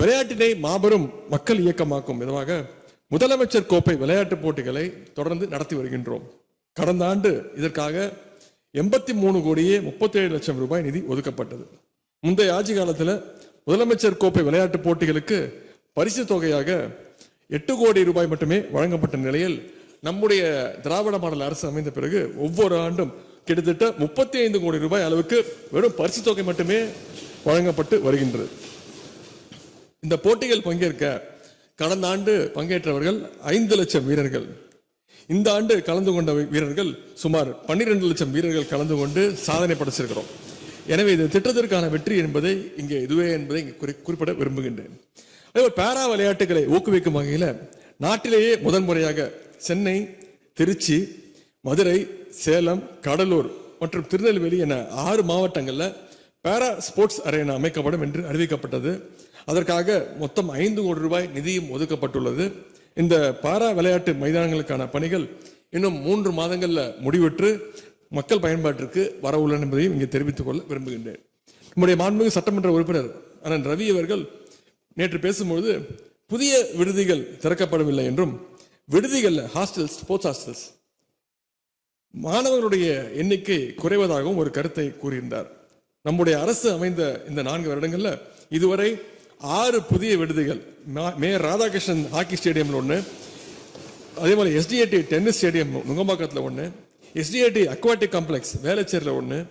விளையாட்டினை மாபெரும் மக்கள் இயக்கமாக்கும் விதமாக முதலமைச்சர் கோப்பை விளையாட்டுப் போட்டிகளை தொடர்ந்து நடத்தி வருகின்றோம். கடந்த ஆண்டு இதற்காக எண்பத்தி மூணு கோடியே முப்பத்தேழு லட்சம் ரூபாய் நிதி ஒதுக்கப்பட்டது. முந்தைய ஆட்சி காலத்தில் முதலமைச்சர் கோப்பை விளையாட்டுப் போட்டிகளுக்கு பரிசு தொகையாக எட்டு கோடி ரூபாய் மட்டுமே வழங்கப்பட்ட நிலையில் நம்முடைய திராவிட மாடல் அரசு அமைந்த பிறகு ஒவ்வொரு ஆண்டும் கிட்டத்தட்ட முப்பத்தி ஐந்து கோடி ரூபாய் அளவுக்கு வெறும் பரிசு தொகை மட்டுமே வழங்கப்பட்டு வருகின்றது. இந்த போட்டிகள் பங்கேற்க கடந்த ஆண்டு பங்கேற்றவர்கள் ஐந்து லட்சம் வீரர்கள். இந்த ஆண்டு கலந்து கொண்ட வீரர்கள் சுமார் பன்னிரெண்டு லட்சம் வீரர்கள் கலந்து கொண்டு சாதனை படைச்சிருக்கிறோம். எனவே இந்த திட்டத்திற்கான வெற்றி என்பதை இங்கே இதுவே என்பதை இங்கே குறி குறிப்பிட விரும்புகின்றேன். அதே பேரா விளையாட்டுகளை ஊக்குவிக்கும் வகையில் நாட்டிலேயே முதன்முறையாக சென்னை திருச்சி மதுரை சேலம் கடலூர் மற்றும் திருநெல்வேலி என ஆறு மாவட்டங்களில் பேரா ஸ்போர்ட்ஸ் அரேனா அமைக்கப்படும் என்று அறிவிக்கப்பட்டது. அதற்காக மொத்தம் ஐந்து கோடி ரூபாய் நிதியும் ஒதுக்கப்பட்டுள்ளது. இந்த பாரா விளையாட்டு மைதானங்களுக்கான பணிகள் இன்னும் மூன்று மாதங்களில் முடிவுற்று மக்கள் பயன்பாட்டிற்கு வர என்பதையும் இங்கே தெரிவித்துக் கொள்ள விரும்புகின்றேன். நம்முடைய மாண்புமிகு சட்டமன்ற உறுப்பினர் அண்ணன் ரவி அவர்கள் நேற்று பேசும்பொழுது புதிய விடுதிகள் திறக்கப்படவில்லை என்றும் விடுதிகளில் ஹாஸ்டல்ஸ் ஸ்போர்ட்ஸ் ஹாஸ்டல்ஸ் மாணவர்களுடைய எண்ணிக்கை குறைவதாகவும் ஒரு கருத்தை கூறியிருந்தார். நம்முடைய அரசு அமைந்த இந்த நான்கு வருடங்களில் இதுவரை ஆறு புதிய விடுதிகள். மா- மேயர் ராதாகிருஷ்ணன் ஹாக்கி ஸ்டேடியம்ல ஒன்று அதே மாதிரி எஸ்டிஐடி டென்னிஸ் ஸ்டேடியம் நுங்கம்பாக்கத்தில் ஒன்று எஸ்டிஐடி அக்வாட்டிக் காம்ப்ளெக்ஸ் வேலைச்சேரியில் ஒன்று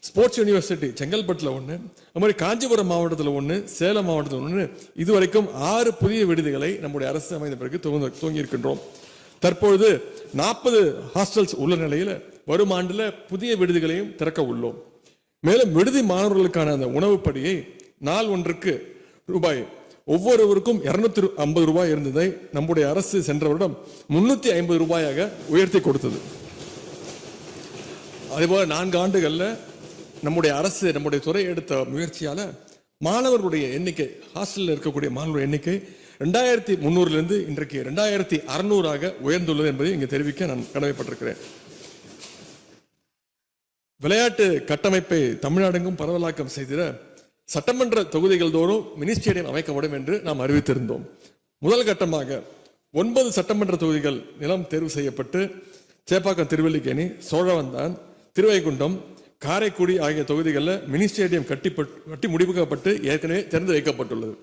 ஸ்போர்ட்ஸ் யூனிவர்சிட்டி செங்கல்பட்டில் ஒன்று அது மாதிரி காஞ்சிபுரம் மாவட்டத்தில் ஒன்று சேலம் மாவட்டத்தில் ஒன்று இதுவரைக்கும் ஆறு புதிய விடுதிகளை நம்முடைய அரசு அமைந்த பிறகு துவங்க துவங்கி இருக்கின்றோம் தற்பொழுது நாற்பது ஹாஸ்டல்ஸ் உள்ள நிலையில் வரும் ஆண்டில் புதிய விடுதிகளையும் திறக்க உள்ளோம். மேலும் விடுதி மாணவர்களுக்கான அந்த உணவுப்படியை நாள் ஒன்றுக்கு ரூபாய். ஒவ்வொருவருக்கும் இருநூத்தி ஐம்பது ரூபாய் இருந்ததை நம்முடைய அரசு சென்ற வருடம் முன்னூத்தி ஐம்பது ரூபாயாக உயர்த்தி கொடுத்தது. அதேபோல நான்கு ஆண்டுகள்ல நம்முடைய அரசு நம்முடைய துறை எடுத்த முயற்சியால மாணவர்களுடைய எண்ணிக்கை ஹாஸ்டலில் இருக்கக்கூடிய மாணவர்கள் எண்ணிக்கை ரெண்டாயிரத்தி முந்நூறுலேருந்து இன்றைக்கு ரெண்டாயிரத்தி அறுநூறாக உயர்ந்துள்ளது என்பதை இங்கே தெரிவிக்க நான் கடமைப்பட்டிருக்கிறேன். விளையாட்டு கட்டமைப்பை தமிழ்நாடெங்கும் பரவலாக்கம் செய்திட சட்டமன்ற தொகுதிகள் தோறும் மினி ஸ்டேடியம் அமைக்கப்படும் என்று நாம் அறிவித்திருந்தோம். முதல் கட்டமாக ஒன்பது சட்டமன்ற தொகுதிகள் நிலம் தேர்வு செய்யப்பட்டு சேப்பாக்கம் திருவல்லிக்கேணி சோழவந்தான் திருவைகுண்டம் காரைக்குடி ஆகிய தொகுதிகளில் மினி ஸ்டேடியம் கட்டி கட்டி முடிவுக்கப்பட்டு ஏற்கனவே திறந்து வைக்கப்பட்டுள்ளது.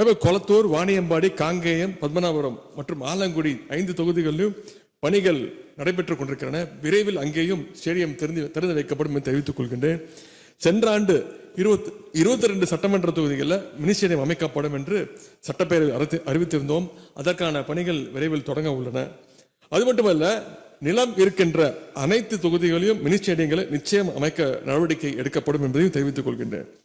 அதே கொளத்தூர் வாணியம்பாடி காங்கேயம் பத்மநாபுரம் மற்றும் ஆலங்குடி ஐந்து தொகுதிகளிலும் பணிகள் நடைபெற்றுக் கொண்டிருக்கின்றன. விரைவில் அங்கேயும் ஸ்டேடியம் திறந்து திறந்து வைக்கப்படும் என்று தெரிவித்துக் கொள்கின்றேன். சென்ற ஆண்டு இருபத்தி இருபத்தி ரெண்டு சட்டமன்ற தொகுதிகளில் மினிஸ்டேரியம் அமைக்கப்படும் என்று சட்டப்பேரவை அறித்து- அறிவித்திருந்தோம். அதற்கான பணிகள் விரைவில் தொடங்க உள்ளன. அது மட்டுமல்ல நிலம் இருக்கின்ற அனைத்து தொகுதிகளையும் மினிஸ்டேடியங்களை நிச்சயம் அமைக்க நடவடிக்கை எடுக்கப்படும் என்பதையும் தெரிவித்துக் கொள்கின்றேன்.